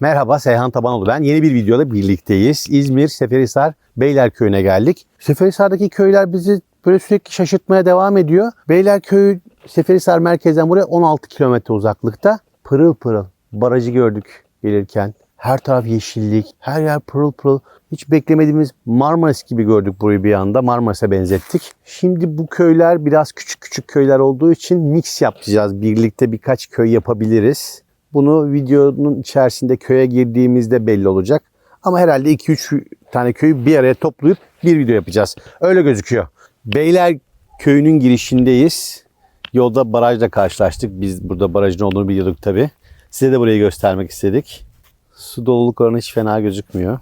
Merhaba Seyhan Tabanoğlu ben. Yeni bir videoda birlikteyiz. İzmir Seferihisar Beylerköy'üne geldik. Seferihisar'daki köyler bizi böyle sürekli şaşırtmaya devam ediyor. Beylerköy Seferihisar merkezden buraya 16 kilometre uzaklıkta. Pırıl pırıl barajı gördük gelirken. Her taraf yeşillik, her yer pırıl pırıl. Hiç beklemediğimiz Marmaris gibi gördük burayı bir anda. Marmaris'e benzettik. Şimdi bu köyler biraz küçük küçük köyler olduğu için mix yapacağız. Birlikte birkaç köy yapabiliriz. Bunu videonun içerisinde köye girdiğimizde belli olacak. Ama herhalde 2-3 tane köyü bir araya toplayıp bir video yapacağız. Öyle gözüküyor. Beyler köyünün girişindeyiz. Yolda barajla karşılaştık. Biz burada barajın olduğunu biliyorduk tabii. Size de burayı göstermek istedik. Su doluluk oranı hiç fena gözükmüyor.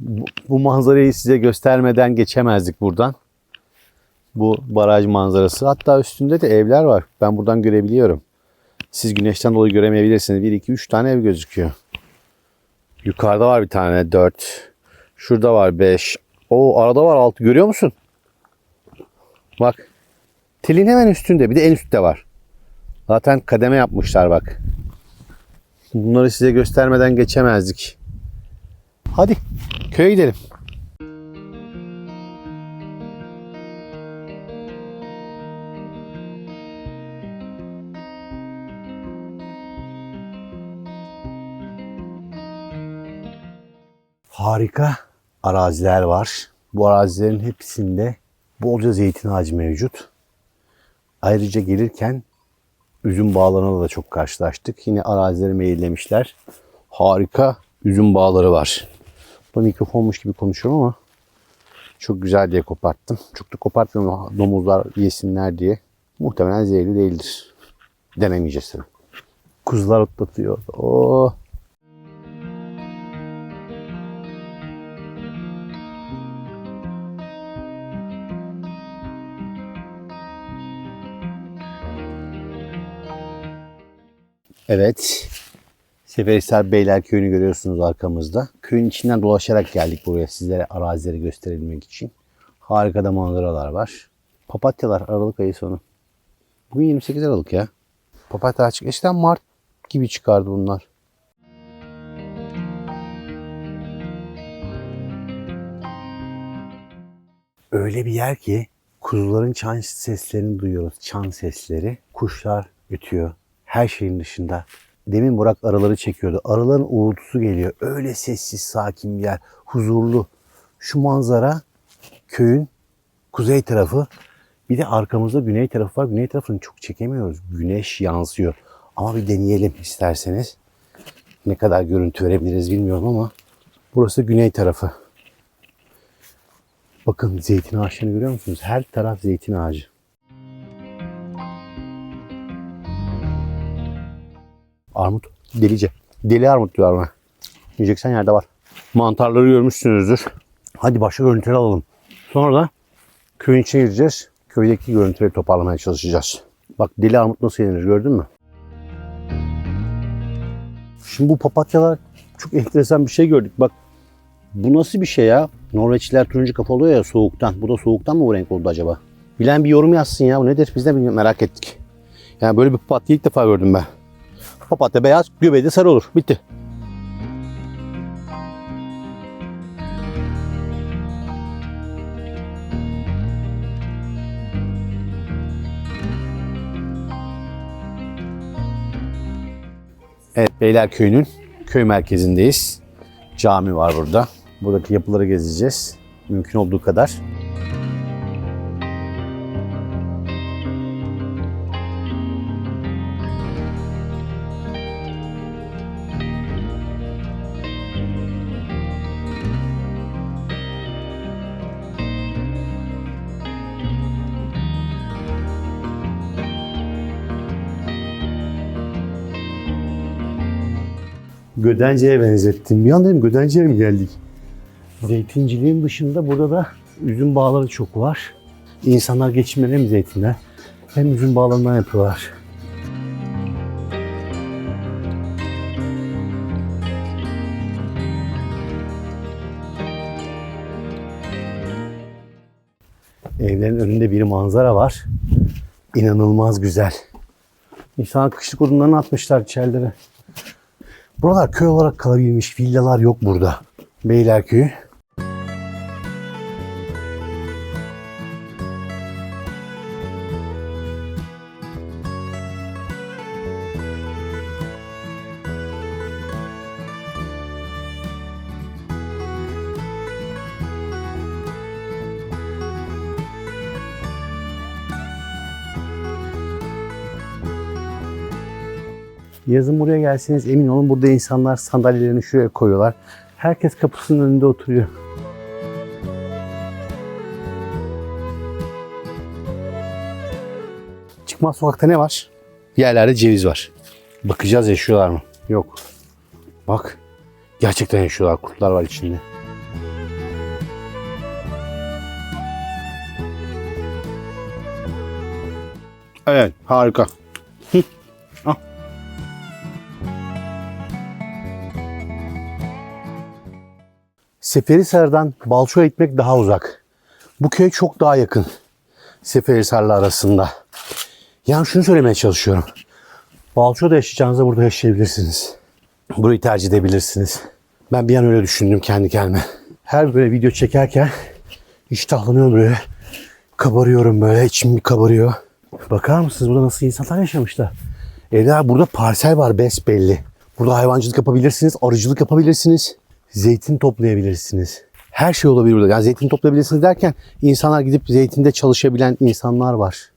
Bu, bu manzarayı size göstermeden geçemezdik buradan. Bu baraj manzarası. Hatta üstünde de evler var. Ben buradan görebiliyorum. Siz güneşten dolayı göremeyebilirsiniz. 1, 2, 3 tane ev gözüküyor. Yukarıda var bir tane 4. Şurada var 5. O arada var 6. Görüyor musun? Bak. Telin hemen üstünde. Bir de en üstte var. Zaten kademe yapmışlar bak. Bunları size göstermeden geçemezdik. Hadi köye gidelim. Harika araziler var. Bu arazilerin hepsinde bolca zeytin ağacı mevcut. Ayrıca gelirken üzüm bağlarına da çok karşılaştık. Yine arazileri meyillemişler. Harika üzüm bağları var. Bu mikrofonmuş gibi konuşuyorum ama çok güzel diye koparttım. Çok da kopartmıyorum domuzlar yesinler diye. Muhtemelen zehirli değildir. Denemeyeceğiz tabii. Kuzular otlatıyor. Oh. Evet. Seferihisar Beylerköy'ünü görüyorsunuz arkamızda. Köyün içinden dolaşarak geldik buraya sizlere arazileri gösterebilmek için. Harika da manzaralar var. Papatyalar Aralık ayı sonu. Bugün 28 Aralık ya. Papatya açık. Eskiden Mart gibi çıkardı bunlar. Öyle bir yer ki kuzuların çan seslerini duyuyoruz. Çan sesleri. Kuşlar ötüyor. Her şeyin dışında. Demin Burak arıları çekiyordu. Arıların uğultusu geliyor. Öyle sessiz, sakin bir yer. Huzurlu. Şu manzara köyün kuzey tarafı. Bir de arkamızda güney tarafı var. Güney tarafını çok çekemiyoruz. Güneş yansıyor. Ama bir deneyelim isterseniz. Ne kadar görüntü verebiliriz bilmiyorum ama burası güney tarafı. Bakın zeytin ağaçlarını görüyor musunuz? Her taraf zeytin ağacı. Armut delice. Deli armut diyorlar ona. Yiyeceksen yerde var. Mantarları görmüşsünüzdür. Hadi başka görüntüleri alalım. Sonra da köyün içine gireceğiz. Köydeki görüntüleri toparlamaya çalışacağız. Bak deli armut nasıl yenir gördün mü? Şimdi bu papatyalar çok enteresan bir şey gördük. Bak bu nasıl bir şey ya? Norveçliler turuncu kafa oluyor ya soğuktan. Bu da soğuktan mı bu renk oldu acaba? Bilen bir yorum yazsın ya. Bu nedir? Biz de merak ettik. Yani böyle bir papatya ilk defa gördüm ben. Papatya beyaz, göbeği de sarı olur. Bitti. Evet, Beylerköy'ünün köy merkezindeyiz. Cami var burada. Buradaki yapıları gezeceğiz. Mümkün olduğu kadar. Gödence'ye benzettim. Bir an dedim Gödence'ye mi geldik? Zeytinciliğin dışında burada da üzüm bağları çok var. İnsanlar geçimlerini hem zeytinden hem üzüm bağlarından yapıyorlar. Evlerin önünde bir manzara var. İnanılmaz güzel. İnsanlar kışlık odunlarını atmışlar içerilere. Buralar köy olarak kalabilmiş. Villalar yok burada. Beylerköyü. Yazın buraya gelseniz emin olun burada insanlar sandalyelerini şuraya koyuyorlar. Herkes kapısının önünde oturuyor. Çıkmaz sokakta ne var? Yerlerde ceviz var. Bakacağız yaşıyorlar mı? Yok. Bak. Gerçekten yaşıyorlar. Kurtlar var içinde. Evet harika. Seferihisar'dan Balço'ya gitmek daha uzak. Bu köy çok daha yakın. Seferihisar'la arasında. Yani şunu söylemeye çalışıyorum. Balço'da yaşayacağınızda burada yaşayabilirsiniz. Burayı tercih edebilirsiniz. Ben bir an öyle düşündüm kendi kendime. Her böyle video çekerken iştahlanıyorum böyle. Kabarıyorum böyle. içim bir kabarıyor. Bakar mısınız burada nasıl insanlar yaşamışlar? Evler burada parsel var besbelli. Burada hayvancılık yapabilirsiniz, arıcılık yapabilirsiniz. Zeytin toplayabilirsiniz. Her şey olabilir burada. Yani zeytin toplayabilirsiniz derken insanlar gidip zeytinde çalışabilen insanlar var.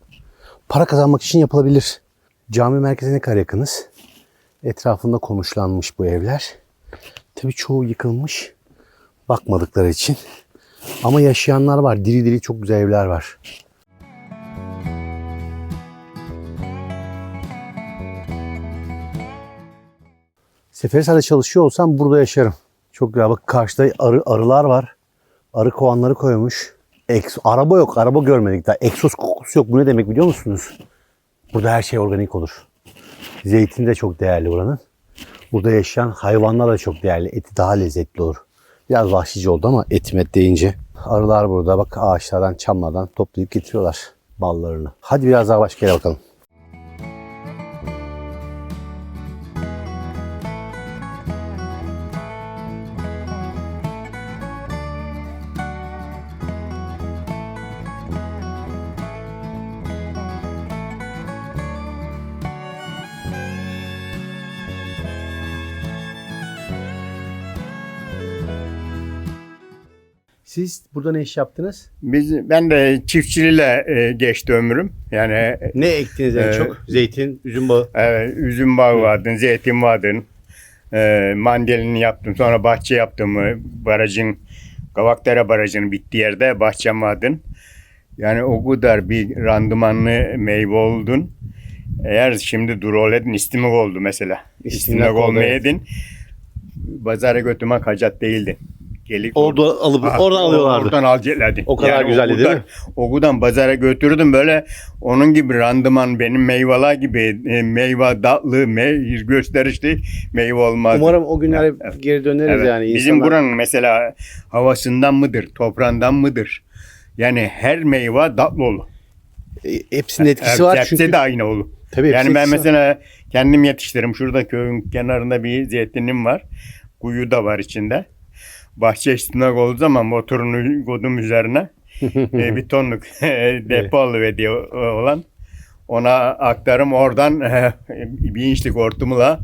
Para kazanmak için yapılabilir. Cami merkezine kadar yakınız. Etrafında konuşlanmış bu evler. Tabii çoğu yıkılmış. Bakmadıkları için. Ama yaşayanlar var. Diri diri çok güzel evler var. Seferihisar'da çalışıyor olsam burada yaşarım. Çok güzel. Bak karşıda arı, arılar var. Arı kovanları koymuş. Eks, araba yok. Araba görmedik daha. Egzoz kokusu yok. Bu ne demek biliyor musunuz? Burada her şey organik olur. Zeytin de çok değerli buranın. Burada yaşayan hayvanlar da çok değerli. Eti daha lezzetli olur. Biraz vahşice oldu ama etmet deyince. Arılar burada bak ağaçlardan, çamlardan toplayıp getiriyorlar ballarını. Hadi biraz daha başka yere bakalım. Siz burada ne iş yaptınız? Biz ben de çiftçiliğiyle e, geçti ömrüm. Yani e, Ne ektiniz en Ee, çok? Zeytin, üzüm bağı. evet, üzüm bağı vardı, zeytin vardı. E, mandalini yaptım. Sonra bahçe yaptım. E, Barajın Kavakdere Barajı'nın bittiği yerde bahçem vardı. Yani o kadar bir randımanlı meyve oldun. Eğer şimdi dur oledin istimik oldu mesela. İstimlak İstimlik oldu, olmayaydın. Pazara götürmek hacet değildi. Gelip Orada alıp Ha, oradan alıyorlardı. Oradan alacaklardı. O kadar güzeldi değil mi? Okudan pazara götürdüm böyle onun gibi randıman benim meyveler gibi e, meyve tatlı, meyve gösterişli meyve olmaz. Umarım o günlere Evet. geri döneriz Evet. yani. Bizim İnsanlar- buranın mesela havasından mıdır, toprağından mıdır? Yani her meyve tatlı olur. E, hepsinin etkisi var hepsi çünkü. de aynı olur. Tabii hepsinin Yani ben etkisi var. mesela kendim yetiştiririm. Şurada köyün kenarında bir zeytinim var. Kuyu da var içinde. Bahçe üstüne olduğu zaman motorunu koydum üzerine. e, bir tonluk depo alıveriyor olan. Ona aktarım oradan e, bir inçlik hortumla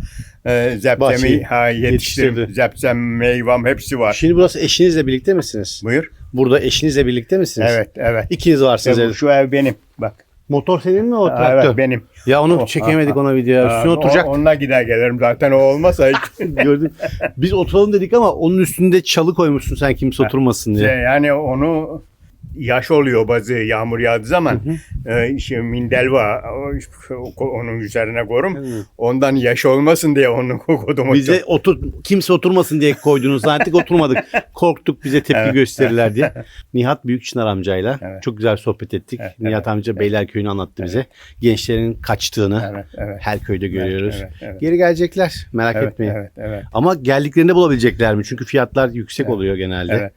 e, Bahçeyi zepsemi ha, yetiştiririm. yetiştirdi. Zepsem, meyvam hepsi var. Şimdi burası eşinizle birlikte misiniz? Buyur. Burada eşinizle birlikte misiniz? Evet, evet. İkiniz varsınız. Bu- evde. şu ev benim. Bak. Motor senin mi o Ha, traktör? Evet benim. Ya onu O, çekemedik ona videoya. Ha, Üstüne o- oturacak. Onunla gider gelirim zaten o olmasa hiç. Gördün. Biz oturalım dedik ama onun üstünde çalı koymuşsun sen kimse oturmasın diye. Şey, yani onu yaş oluyor bazı yağmur yağdığı zaman e, işte mindel var o- onun üzerine korum. Hı. Ondan yaş olmasın diye onu kodum. Bize otur kimse oturmasın diye koydunuz. Zaten oturmadık. Korktuk bize tepki Evet. gösterirler diye. Nihat Büyükçınar amcayla Evet. çok güzel sohbet ettik. Evet, Nihat evet, amca Beylerköy'ünü anlattı bize. Gençlerin kaçtığını Evet, evet. her köyde görüyoruz. Evet, evet, Geri gelecekler. Merak evet, etmeyin. evet, evet. Ama geldiklerinde bulabilecekler mi? Çünkü fiyatlar yüksek Evet. oluyor genelde. Evet.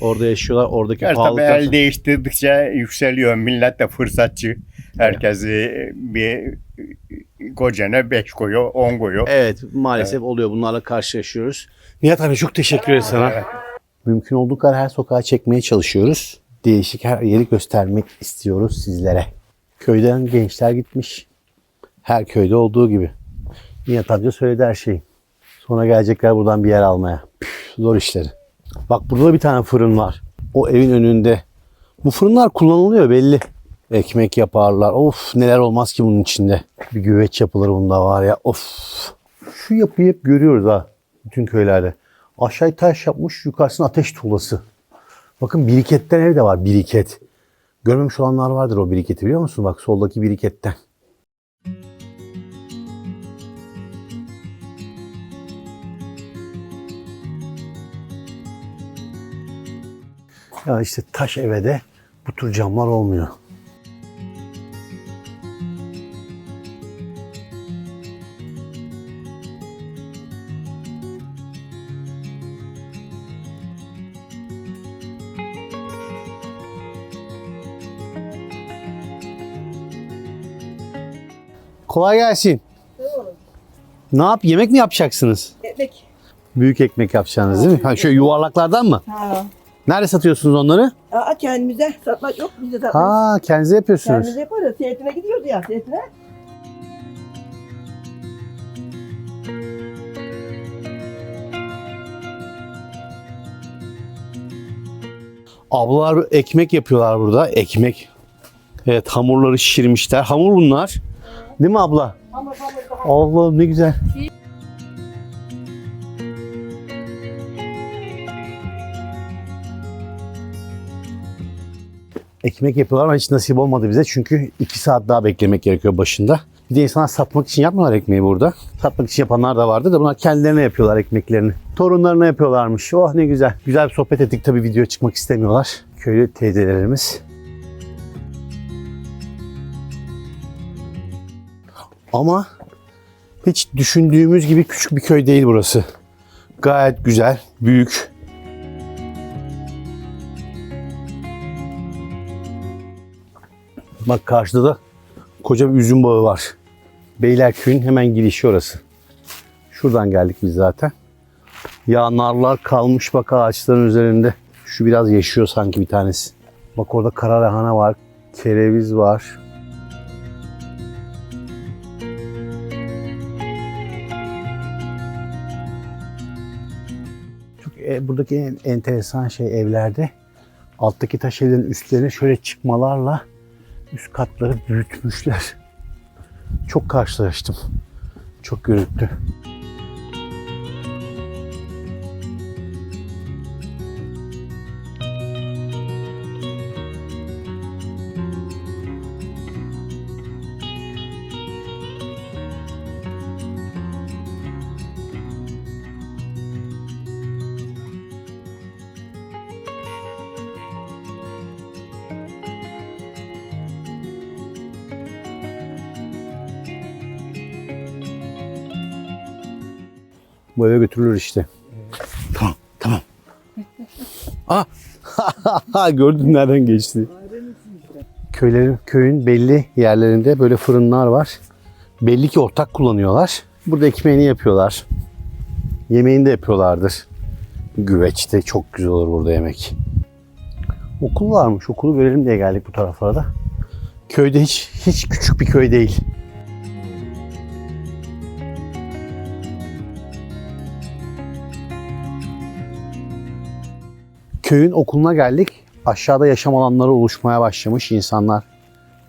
Orada yaşıyorlar. Oradaki Her tabii el değiştirdikçe yükseliyor. Millet de fırsatçı. Herkes e, bir kocana 5 koyu 10 koyu. Evet maalesef oluyor. Bunlarla karşılaşıyoruz. Nihat abi çok teşekkür ederiz sana. Mümkün olduğu kadar her sokağa çekmeye çalışıyoruz. Değişik her yeri göstermek istiyoruz sizlere. Köyden gençler gitmiş. Her köyde olduğu gibi. Nihat amca söyledi her şeyi. Sonra gelecekler buradan bir yer almaya. Püf, zor işleri. Bak burada da bir tane fırın var. O evin önünde. Bu fırınlar kullanılıyor belli. Ekmek yaparlar. Of neler olmaz ki bunun içinde. Bir güveç yapılır bunda var ya. Of. Şu yapıyı hep görüyoruz ha. Bütün köylerde. Aşağı taş yapmış yukarısına ateş tuğlası. Bakın biriketten ev de var biriket. Görmemiş olanlar vardır o biriketi biliyor musun? Bak soldaki biriketten. Ya işte taş eve de bu tür camlar olmuyor. Kolay gelsin. Ne yap? Yemek mi yapacaksınız? Ekmek. Büyük ekmek yapacaksınız değil mi? Ha, şöyle yuvarlaklardan mı? Ha. Nerede satıyorsunuz onları? Aa, kendimize satmak yok bize satmak. Ha kendinize yapıyorsunuz. Kendimize yaparız. Zeytine gidiyoruz ya zeytine. Ablalar ekmek yapıyorlar burada. Ekmek. Evet hamurları şişirmişler. Hamur bunlar. Değil mi abla? Ama daha Allah'ım ne güzel. Ekmek yapıyorlar ama hiç nasip olmadı bize çünkü iki saat daha beklemek gerekiyor başında. Bir de insanlar satmak için yapmıyorlar ekmeği burada. Satmak için yapanlar da vardı da bunlar kendilerine yapıyorlar ekmeklerini. Torunlarına yapıyorlarmış. Oh ne güzel. Güzel bir sohbet ettik tabii video çıkmak istemiyorlar. Köylü teyzelerimiz. Ama hiç düşündüğümüz gibi küçük bir köy değil burası. Gayet güzel, büyük. Bak karşıda da koca bir üzüm bağı var. Beylerköy'ün hemen girişi orası. Şuradan geldik biz zaten. Ya narlar kalmış bak ağaçların üzerinde. Şu biraz yaşıyor sanki bir tanesi. Bak orada kara var, kereviz var. Çok e, buradaki en enteresan şey evlerde alttaki taş evlerin üstlerine şöyle çıkmalarla üst katları büyütmüşler. Çok karşılaştım. Çok görüntü. Bu eve götürülür işte. Tamam, tamam. Ah! Gördün nereden geçti. Köylerin, köyün belli yerlerinde böyle fırınlar var. Belli ki ortak kullanıyorlar. Burada ekmeğini yapıyorlar. Yemeğini de yapıyorlardır. Güveçte çok güzel olur burada yemek. Okul varmış. Okulu görelim diye geldik bu taraflara da. Köyde hiç hiç küçük bir köy değil. Köyün okuluna geldik. Aşağıda yaşam alanları oluşmaya başlamış. İnsanlar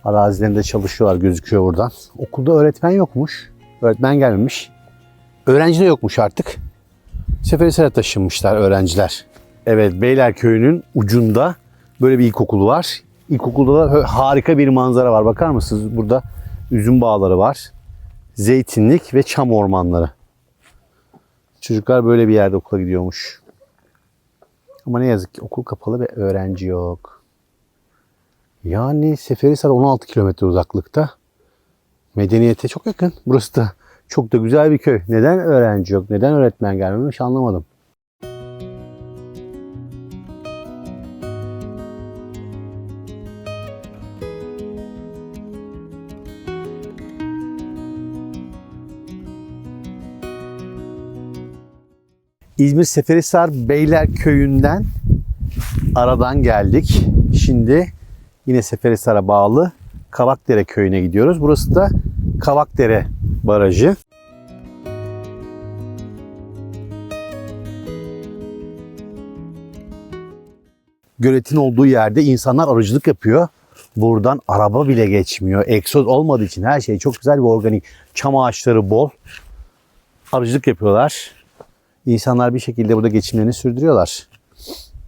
arazilerinde çalışıyorlar gözüküyor buradan. Okulda öğretmen yokmuş. Öğretmen gelmemiş. Öğrenci de yokmuş artık. Seferihisar'a taşınmışlar öğrenciler. Evet Beyler Köyü'nün ucunda böyle bir ilkokul var. İlkokulda da harika bir manzara var. Bakar mısınız? Burada üzüm bağları var. Zeytinlik ve çam ormanları. Çocuklar böyle bir yerde okula gidiyormuş. Ama ne yazık ki okul kapalı ve öğrenci yok. Yani Seferihisar 16 kilometre uzaklıkta. Medeniyete çok yakın. Burası da çok da güzel bir köy. Neden öğrenci yok? Neden öğretmen gelmemiş anlamadım. İzmir Seferihisar Beyler Köyü'nden aradan geldik. Şimdi yine Seferihisar'a bağlı Kavakdere Köyü'ne gidiyoruz. Burası da Kavakdere Barajı. Göletin olduğu yerde insanlar arıcılık yapıyor. Buradan araba bile geçmiyor. Egzoz olmadığı için her şey çok güzel ve organik. Çam ağaçları bol. Arıcılık yapıyorlar. İnsanlar bir şekilde burada geçimlerini sürdürüyorlar.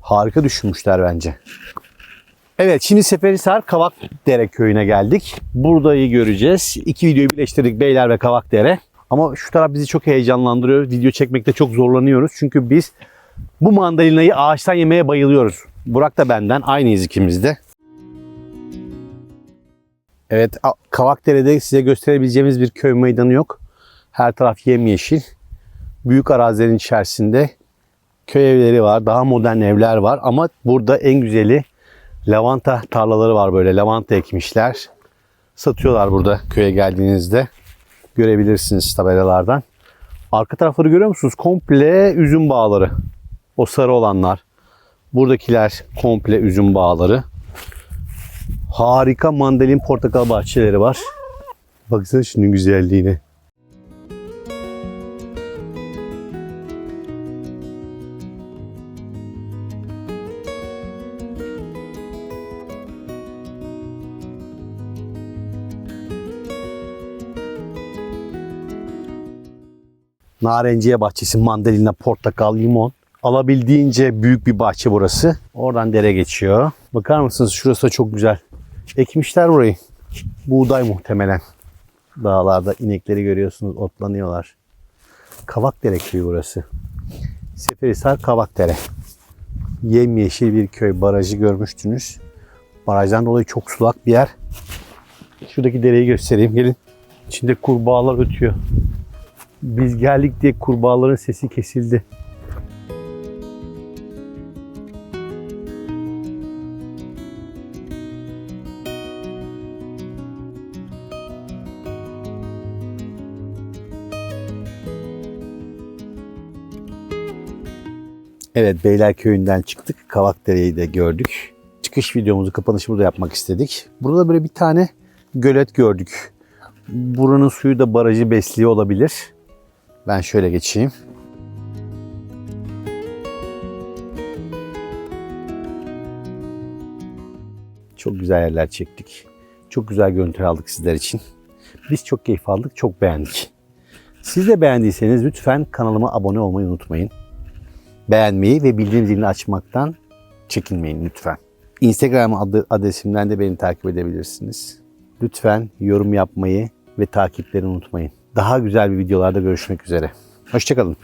Harika düşünmüşler bence. Evet şimdi Seferihisar Kavakdere köyüne geldik. Buradayı göreceğiz. İki videoyu birleştirdik Beyler ve Kavakdere. Ama şu taraf bizi çok heyecanlandırıyor. Video çekmekte çok zorlanıyoruz. Çünkü biz bu mandalinayı ağaçtan yemeye bayılıyoruz. Burak da benden aynıyız ikimiz de. Evet Kavakdere'de size gösterebileceğimiz bir köy meydanı yok. Her taraf yemyeşil. Büyük arazilerin içerisinde köy evleri var. Daha modern evler var. Ama burada en güzeli lavanta tarlaları var böyle. Lavanta ekmişler. Satıyorlar burada köye geldiğinizde. Görebilirsiniz tabelalardan. Arka tarafları görüyor musunuz? Komple üzüm bağları. O sarı olanlar. Buradakiler komple üzüm bağları. Harika mandalin portakal bahçeleri var. Baksana şunun güzelliğine. Narenciye bahçesi, mandalina, portakal, limon. Alabildiğince büyük bir bahçe burası. Oradan dere geçiyor. Bakar mısınız? Şurası da çok güzel. Ekmişler burayı. Buğday muhtemelen. Dağlarda inekleri görüyorsunuz otlanıyorlar. Kavakdere köyü burası. Seferihisar Kavakdere. Yemyeşil bir köy. Barajı görmüştünüz. Barajdan dolayı çok sulak bir yer. Şuradaki dereyi göstereyim. Gelin. İçinde kurbağalar ötüyor. Biz geldik diye kurbağaların sesi kesildi. Evet Beylerköy'ünden çıktık. Kavakdere'yi de gördük. Çıkış videomuzu kapanışı burada yapmak istedik. Burada böyle bir tane gölet gördük. Buranın suyu da barajı besliyor olabilir. Ben şöyle geçeyim. Çok güzel yerler çektik. Çok güzel görüntüler aldık sizler için. Biz çok keyif aldık, çok beğendik. Siz de beğendiyseniz lütfen kanalıma abone olmayı unutmayın. Beğenmeyi ve bildirim zilini açmaktan çekinmeyin lütfen. Instagram adresimden de beni takip edebilirsiniz. Lütfen yorum yapmayı ve takipleri unutmayın. Daha güzel bir videolarda görüşmek üzere. Hoşçakalın.